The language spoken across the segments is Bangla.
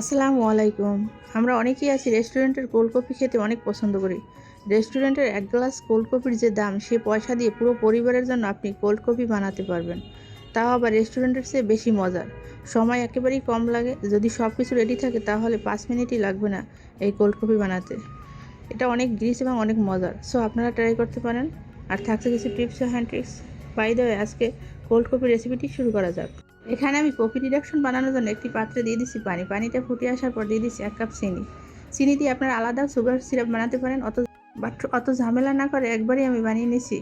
আসসালামু আলাইকুম। আমরা অনেকেই আছি রেস্টুরেন্টের কোল্ড কফি খেতে অনেক পছন্দ করি। রেস্টুরেন্টের এক গ্লাস কোল্ড কফির যে দাম, সে পয়সা দিয়ে পুরো পরিবারের জন্য আপনি কোল্ড কফি বানাতে পারবেন। তাও আবার রেস্টুরেন্টের চেয়ে বেশি মজার। সময় একেবারেই কম লাগে। যদি সব কিছু রেডি থাকে, তাহলে পাঁচ মিনিটই লাগবে না এই কোল্ড কফি বানাতে। এটা অনেক গ্রিস এবং অনেক মজার। সো আপনারা ট্রাই করতে পারেন। আর থাকছে কিছু টিপস ও হ্যান্ড ট্রিক্স বাই দেওয়া আজকে কোল্ড কফি রেসিপিটি শুরু করা যাক। এখানে আমি কফি ডিডাকশন বানানোর জন্য একটি পাত্রে দিয়ে দিচ্ছি পানি। পানিটা ফুটে আসার পর দিয়ে দিচ্ছি এক কাপ চিনি। চিনি দিয়ে আপনারা আলাদা সুগার সিরাপ বানাতে পারেন, অত বাট অত ঝামেলা না করে একবারই আমি বানিয়ে নিছি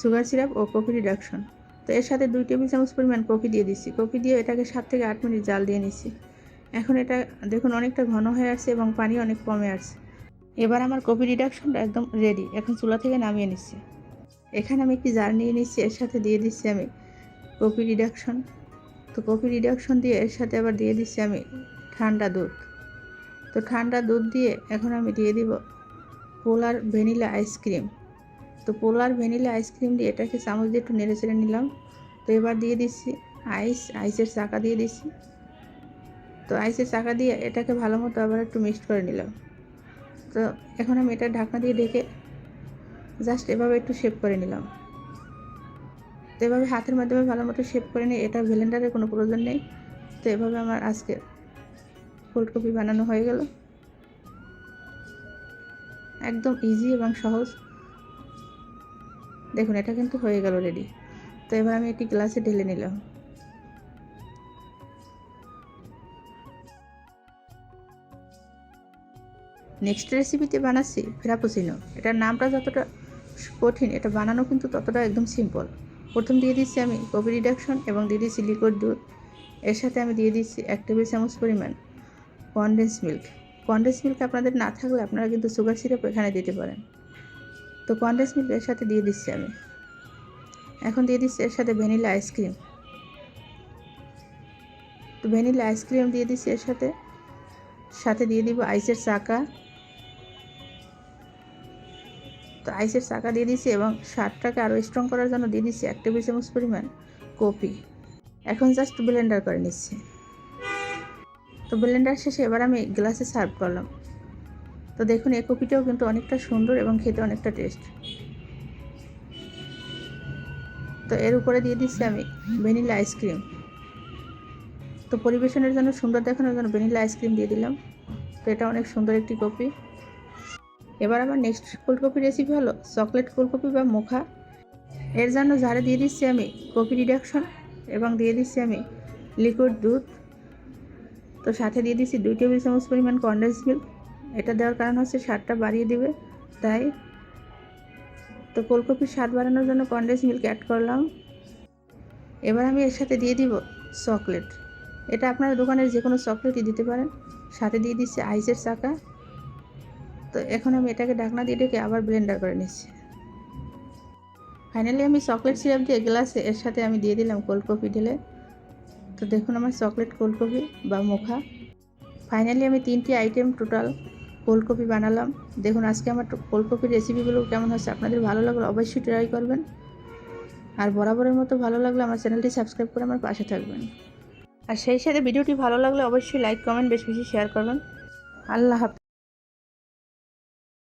সুগার সিরাপ ও কফি ডিডাকশন তো এর সাথে দুই টেবিল চামচ পরিমাণ কফি দিয়ে দিচ্ছি। কফি দিয়ে এটাকে সাত থেকে আট মিনিট জাল দিয়ে নিচ্ছি। এখন এটা দেখুন অনেকটা ঘন হয়ে আসছে এবং পানি অনেক কমে আসছে। এবার আমার কফি ডিডাকশনটা একদম রেডি এখন চুলা থেকে নামিয়ে নিচ্ছি। এখানে আমি একটি জার নিয়ে নিচ্ছি। এর সাথে দিয়ে দিচ্ছি আমি কফি ডিডাকশন তো কফি রিডাকশন দিয়ে এর সাথে আবার দিয়ে দিচ্ছি আমি ঠান্ডা দুধ। তো ঠান্ডা দুধ দিয়ে এখন আমি দিয়ে দিব পোলার ভ্যানিলা আইসক্রিম তো পোলার ভ্যানিলা আইসক্রিম দিয়ে এটাকে চামচ দিয়ে একটু নেড়ে চেড়ে নিলাম। তো এবার দিয়ে দিচ্ছি আইস আইসের চাকা দিয়ে দিচ্ছি। তো আইসের চাকা দিয়ে এটাকে ভালো মতো আবার একটু মিক্সড করে নিলাম। তো এখন আমি এটা ঢাকনা দিয়ে ঢেকে জাস্ট এভাবে একটু শেপ করে নিলাম। তো এভাবে হাতের মাধ্যমে ভালো মতো শেপ করে নিই এটা ভেলেন্ডারের কোনো প্রয়োজন নেই। তো এভাবে আমার আজকে কফি বানানো হয়ে গেল। একদম ইজি এবং সহজ। দেখুন, এটা কিন্তু হয়ে গেল রেডি তো এবার আমি একটি গ্লাসে ঢেলে নিলাম। নেক্সট রেসিপিতে বানাচ্ছি ফ্রাপুচিনো এটার নামটা যতটা কঠিন, এটা বানানো কিন্তু ততটা একদম সিম্পল প্রথম দিয়ে দিচ্ছি আমি কফি রিডাকশন এবং দিয়ে দিচ্ছি লিকুইড দুধ। এর সাথে আমি দিয়ে দিচ্ছি এক টেবিল চামচ পরিমাণ কনডেন্স মিল্ক কনডেন্স মিল্ক আপনাদের না থাকলে আপনারা কিন্তু সুগার সিরাপ এখানে দিতে পারেন। তো কনডেন্স মিল্ক এর সাথে দিয়ে দিচ্ছি আমি। এখন দিয়ে দিচ্ছি এর সাথে ভ্যানিলা আইসক্রিম তো ভ্যানিলা আইসক্রিম দিয়ে দিচ্ছি এর সাথে। সাথে দিয়ে দিব আইসের চাকা। তো আইসের চাকা দিয়ে দিচ্ছি এবং স্বাদটাকে আরও স্ট্রং করার জন্য দিয়ে দিচ্ছি এক টেবিল চামচ পরিমাণ কপি। এখন জাস্ট ব্লেন্ডার করে নিচ্ছি। তো ব্লেন্ডার শেষে এবার আমি গ্লাসে সার্ভ করলাম। তো দেখুন, এই কপিটাও কিন্তু অনেকটা সুন্দর এবং খেতে অনেকটা টেস্ট তো এর উপরে দিয়ে দিচ্ছি আমি ভ্যানিলা আইসক্রিম তো পরিবেশনের জন্য, সুন্দর দেখানোর জন্য ভ্যানিলা আইসক্রিম দিয়ে দিলাম। তো এটা অনেক সুন্দর একটি কপি। এবার আমার নেক্সট কফি রেসিপি হলো চকলেট ফুলকপি বা মুখা। এর জন্য ঝাড়ে দিয়ে দিচ্ছি আমি কফি রিডাকশন এবং দিয়ে দিচ্ছি আমি লিকুইড দুধ। তো সাথে দিয়ে দিচ্ছি দুই টেবিল চামচ পরিমাণ কন্ডেন্স মিল্ক এটা দেওয়ার কারণ হচ্ছে স্বাদটা বাড়িয়ে দিবে, তাই তো ফুলকপির স্বাদ বাড়ানোর জন্য কন্ডেন্স মিল্ক অ্যাড করলাম। এবার আমি এর সাথে দিয়ে দিব চকলেট এটা আপনারা দোকানের যে কোনো চকলেটই দিতে পারেন। সাথে দিয়ে দিচ্ছি আইসের চাকা। তো এখন আমি এটাকে ঢাকনা দিয়ে ডেকে আবার ব্লেন্ডার করে নিচ্ছি। ফাইনালি আমি চকলেট সিরাপ দিয়ে গ্লাসে এর সাথে আমি দিয়ে দিলাম কোল্ড কফি ঢেলে। তো দেখুন আমার চকলেট কোল্ড কফি বা মোখা। ফাইনালি আমি তিনটি আইটেম টোটাল কোল্ড কফি বানালাম। দেখুন আজকে আমার কোল্ড কফির রেসিপিগুলো কেমন হচ্ছে আপনাদের ভালো লাগলে অবশ্যই ট্রাই করবেন। আর বরাবরের মতো ভালো লাগলে আমার চ্যানেলটি সাবস্ক্রাইব করে আমার পাশে থাকবেন। আর সেই সাথে ভিডিওটি ভালো লাগলে অবশ্যই লাইক কমেন্ট বেশ বেশি শেয়ার করবেন। আল্লাহ হাফিজ।